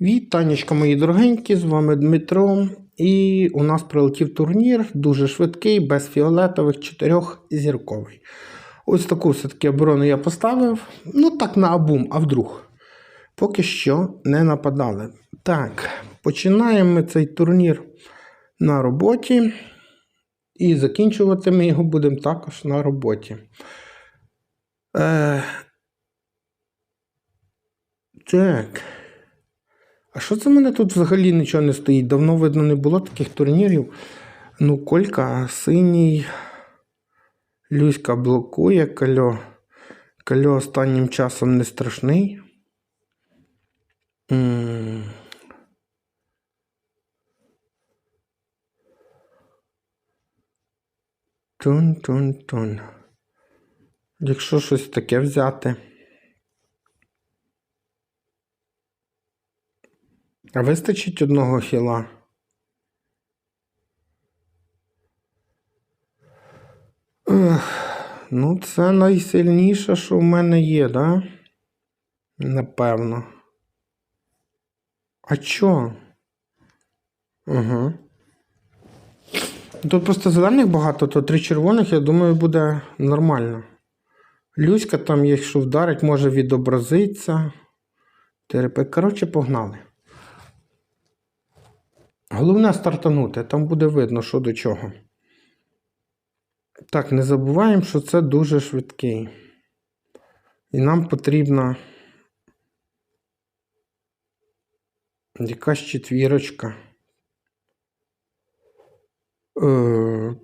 Вітанечка, мої дорогенькі, з вами Дмитро. І у нас прилетів турнір, дуже швидкий, без фіолетових, чотирьохзірковий. Ось таку все-таки оборону я поставив. Ну так на абум, а вдруг. Поки що не нападали. Так, починаємо ми цей турнір на роботі. І закінчувати ми його будемо також на роботі. Е... Так. А що це в мене тут взагалі нічого не стоїть? Давно, видно, не було таких турнірів. Ну, Колька синій. Люська блокує кальо. Кальо останнім часом не страшний. М. Тун-тун-тун. Якщо щось таке взяти. А вистачить одного хіла? Ех, ну, це найсильніше, що в мене є, да? Напевно. А чо? Угу. Тут просто зелених багато, то три червоних, я думаю, буде нормально. Люська там, якщо вдарить, може відобразиться. ТРП. Коротше, погнали. Головне стартанути, там буде видно, що до чого. Так, не забуваємо, що це дуже швидкий. І нам потрібна якась четвірочка. Е.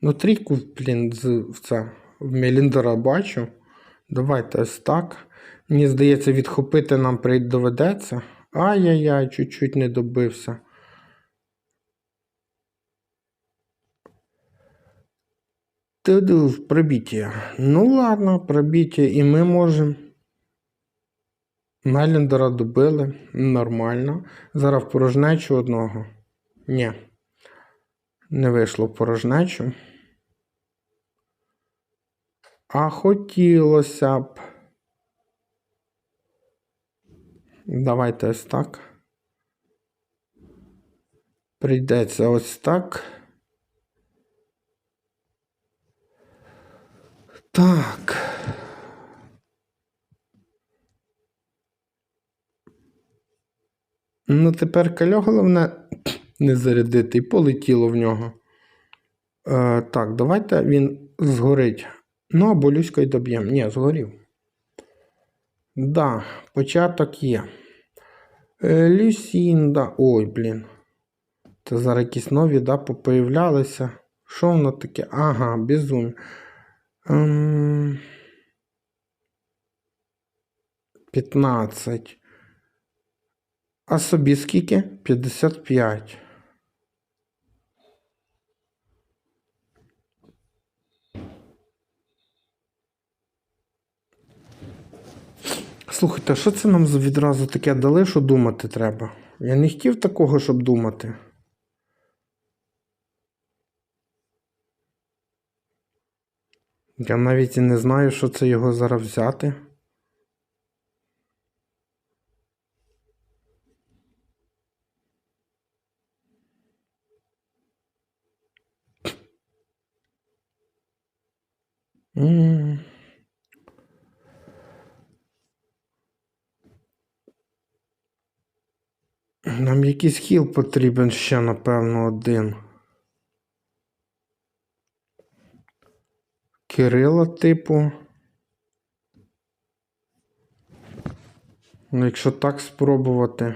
Ну, трійку, блін, в це, в Меліндера бачу. Давайте ось так. Мені здається, відхопити нам доведеться. Ай-яй-яй, чуть-чуть не добився. Туду в пробиття. Ну ладно, пробиття, і ми можемо. Меліндера добили. Нормально. Зараз в порожнечу одного. Ні. Не вийшло в порожнечу. А хотілося б. Давайте ось так. Прийдеться ось так. Так. Ну, тепер кальо головне не зарядити і полетіло в нього. Е, так, давайте він згорить. Ну, або люською доб'ємо. Ні, згорів. Да, початок є. Е, Люсінда. Ой, блін. Це зараз якісь нові, да, попоявлялися. Що воно таке? Ага, безумь. Ем... 15. А собі скільки? 55. Слухайте, а що це нам відразу таке дали, що думати треба? Я не хотів такого, щоб думати. Я навіть і не знаю, що це його зараз взяти. М. Нам якийсь хіл потрібен ще, напевно, один. Кирила, типу. Ну, якщо так спробувати.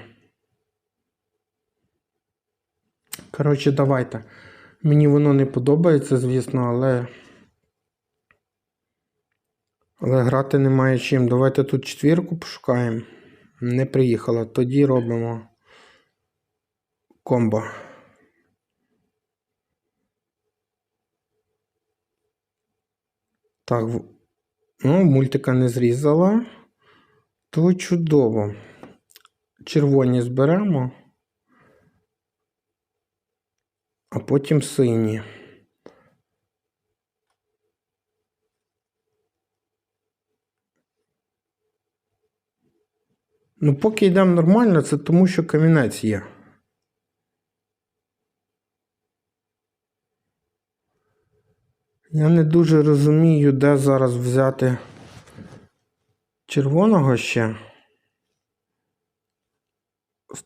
Коротше, давайте. Мені воно не подобається, звісно, але. Але грати немає чим. Давайте тут четвірку пошукаємо. Не приїхала. Тоді робимо комбо. Так, ну, мультика не зрізала. То чудово. Червоні зберемо. А потім сині. Ну, поки йдемо нормально, це тому, що камінець є. Я не дуже розумію, де зараз взяти червоного ще.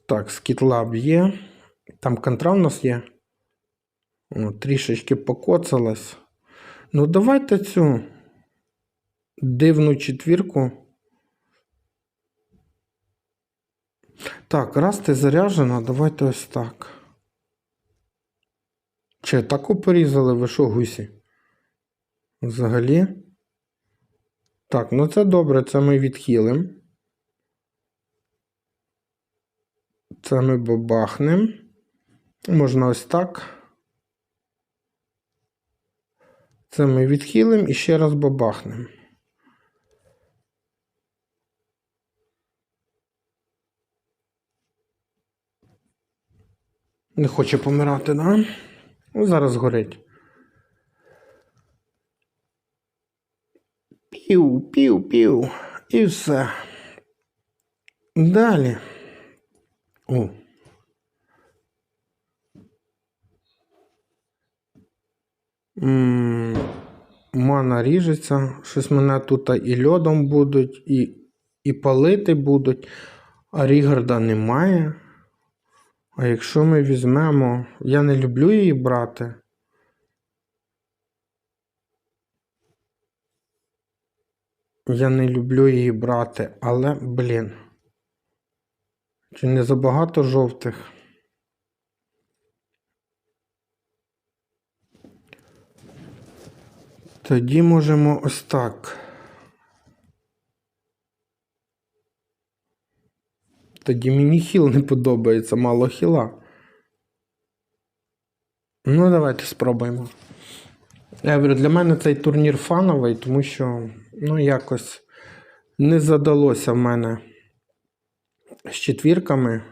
Так, скітлаб є. Там контра в нас є. О, трішечки покоцалась. Ну, давайте цю дивну четвірку. Так, раз ти заряджена, давайте ось так. Чи таку порізали, ви що, гусі? Взагалі. Так, ну це добре, це ми відхилимо. Це ми бабахнемо. Можна ось так. Це ми відхилимо і ще раз бабахнемо. Не хоче помирати, да? Ну, зараз горить. Пів, пів, пів. І все. Далі. О. Мана ріжеться. Щось мене тут і льодом будуть, і, і палити будуть, а Рігарда немає. А якщо ми візьмемо. Я не люблю її брати. Я не люблю її брати, але, блін. Чи не забагато жовтих? Тоді можемо ось так. Тоді мені хіл не подобається, мало хіла. Ну, давайте спробуємо. Я говорю, для мене цей турнір фановий, тому що, ну, якось не задалося в мене з четвірками.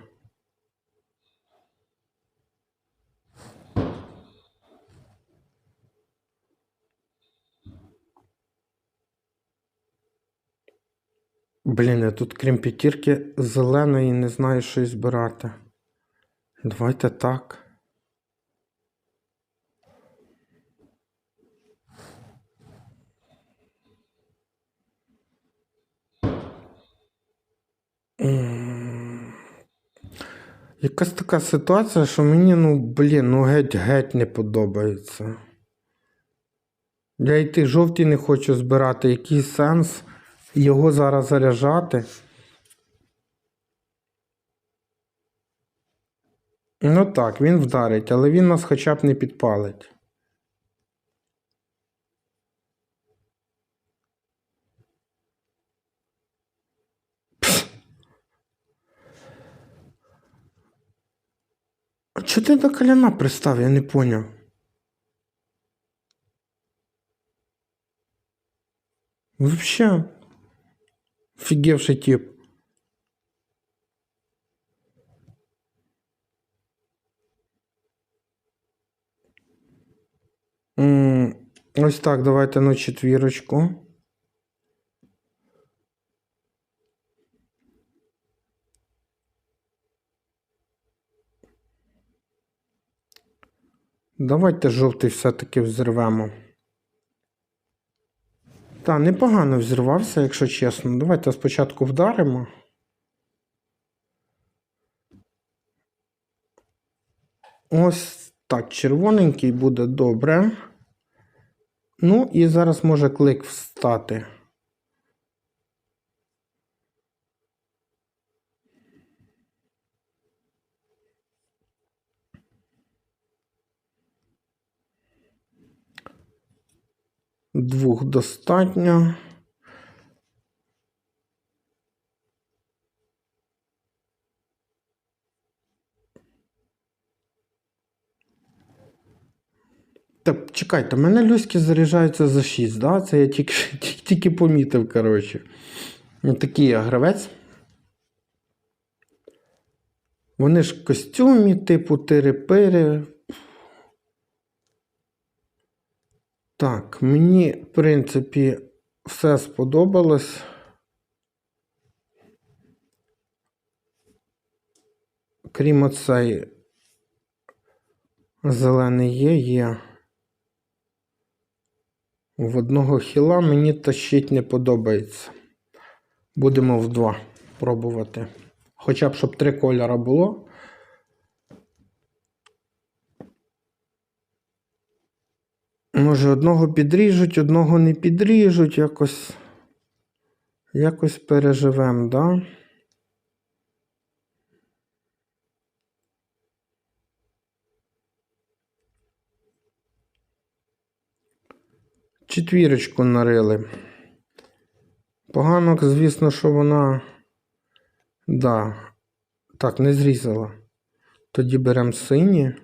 Блін, я тут крім п'ятірки зеленої не знаю, що й збирати. Давайте так. М. Якась така ситуація, що мені, ну, блін, ну геть-геть не подобається. Я й ті жовті не хочу збирати. Який сенс його зараз заряджати? Ну так, він вдарить, але він нас хоча б не підпалить. А чого ти до коляна пристав, я не поняв. Вообще. Офігевший тип. Ось так, давайте на четвірочку. Давайте жовтий все-таки взірвемо. Та, непогано взірвався, якщо чесно. Давайте спочатку вдаримо. Ось так, червоненький буде добре. Ну, і зараз може клик встати. Двох достатньо. Так, чекайте, в мене люськи заряджаються за 6, да? Це я тільки, тільки, помітив, коротше. Такий я гравець. Вони ж костюмі, типу тири-пири. Так, мені, в принципі, все сподобалось. крім оцей зелений є, є. В одного хіла мені тащить не подобається. Будемо в два пробувати. Хоча б щоб три кольора було. Може, одного підріжуть, одного не підріжуть, якось. Якось переживемо, да? Четвірочку нарили. Погано, звісно, що вона. Да. Так, не зрізала. Тоді беремо сині.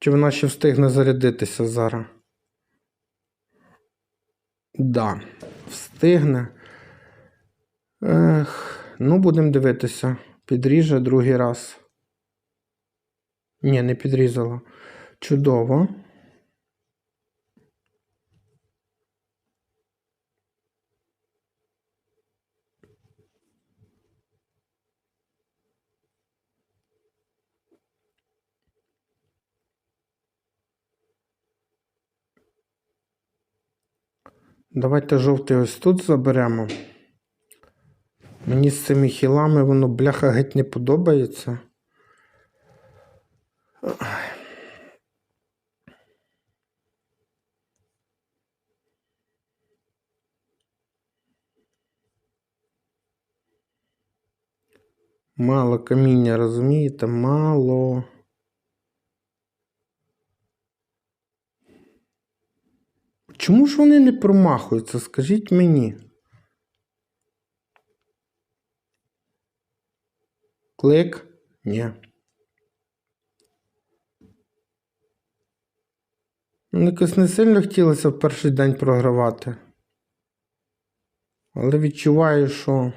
Чи вона ще встигне зарядитися зараз? Да, встигне. Ех, ну, будемо дивитися. Підріже другий раз. Ні, не підрізала. Чудово. Давайте жовтий ось тут заберемо. Мені з цими хілами воно бляха геть не подобається. Мало каміння, розумієте? Мало. Чому ж вони не промахуються? Скажіть мені. Клик? Ні. Якось не сильно хотілося в перший день програвати. Але відчуваю, що.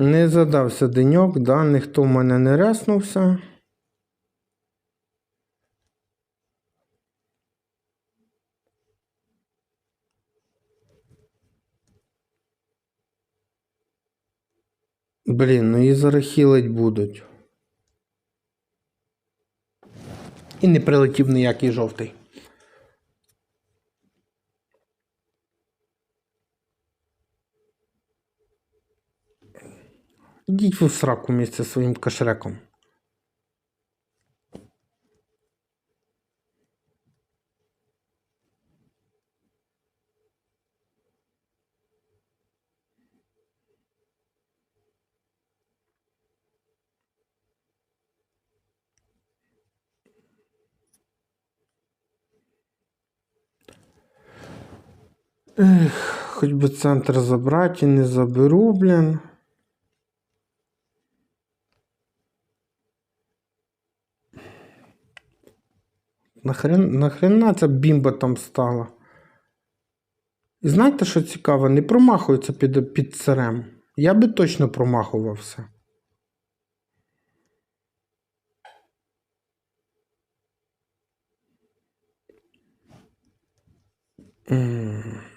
Не задався деньок, да, ніхто в мене не реснувся. Блін, ну і зараз хілить будуть. І не прилетів ніякий жовтий. Ідіть в сраку місце своїм кашреком. Ех, хоч би центр забрати, не заберу, блін. Нахрен, нахрена ця бімба там стала? І знаєте, що цікаво, не промахується під, під царем. Я би точно промахувався. М.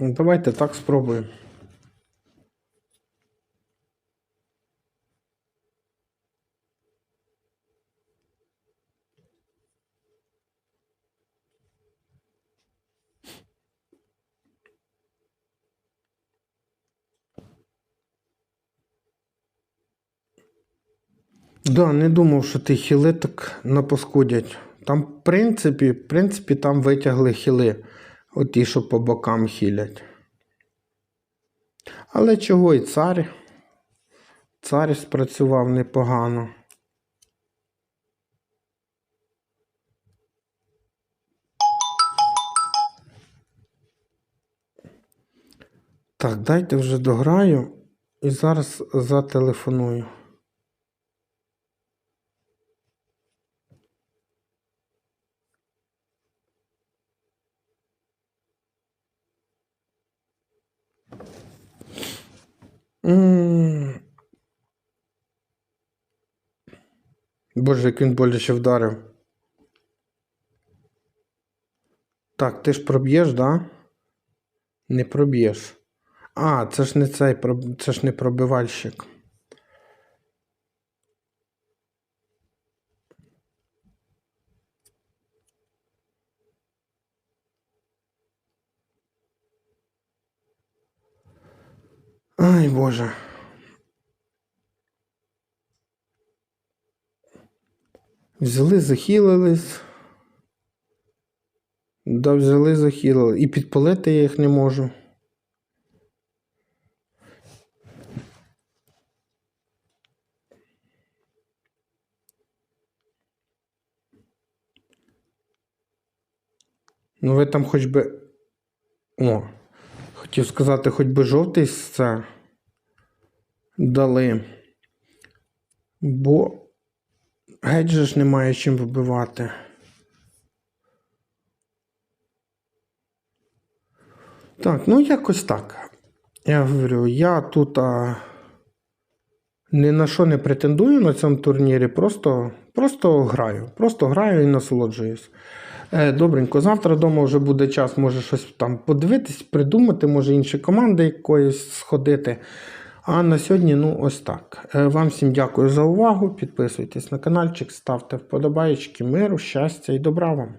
Давайте так спробуємо. Да, не думав, що ті хіли так напаскудять. Там, в принципі, в принципі, там витягли хіли. От ті, що по бокам хілять. Але чого і цар? Цар спрацював непогано. Так, дайте вже дограю і зараз зателефоную. М. Боже, як він боляче вдарив. Так, ти ж проб'єш, да? Не проб'єш. А, це ж не цей, це ж не пробивальщик. Ай, Боже. Взяли, захилились. Да, взяли, захилили. І підпалити я їх не можу. Ну, ви там хоч би. О, хотів сказати, хоч би жовтий це дали. Бо геть же ж немає чим вибивати. Так, ну якось так. Я говорю, я тут а, ні на що не претендую на цьому турнірі, просто, просто граю. Просто граю і насолоджуюсь. Е, добренько, завтра вдома вже буде час, може щось там подивитись, придумати, може інші команди якоїсь сходити. А на сьогодні, ну, ось так. Е, Вам всім дякую за увагу. Підписуйтесь на каналчик, ставте вподобайки, миру, щастя і добра вам.